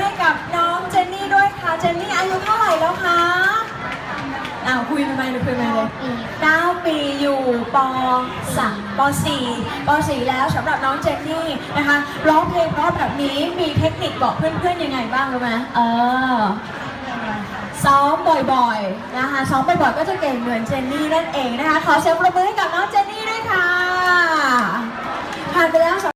ให้กับน้องเจนนี่ด้วยค่ะ เจนนี่อายุเท่าไหร่แล้วคะอ้าคุยไปไหมเลยคุยไปเลยเก้าปีอยู่ป .3 ป .4 ป .4 แล้วสำหรับน้องเจนนี่นะคะ ร้องเพลงเพราะแบบนี้มีเทคนิคบอกเพื่อนๆยังไงบ้างรู้ไหมเออซ้อมบ่อยๆนะคะซ้อมบ่อยๆก็จะเก่งเหมือนเจนนี่นั่นเองนะคะ ขอเชิญปรบมือให้กับน้องเจนนี่ด้วยค่ะผ่านไปแล้ว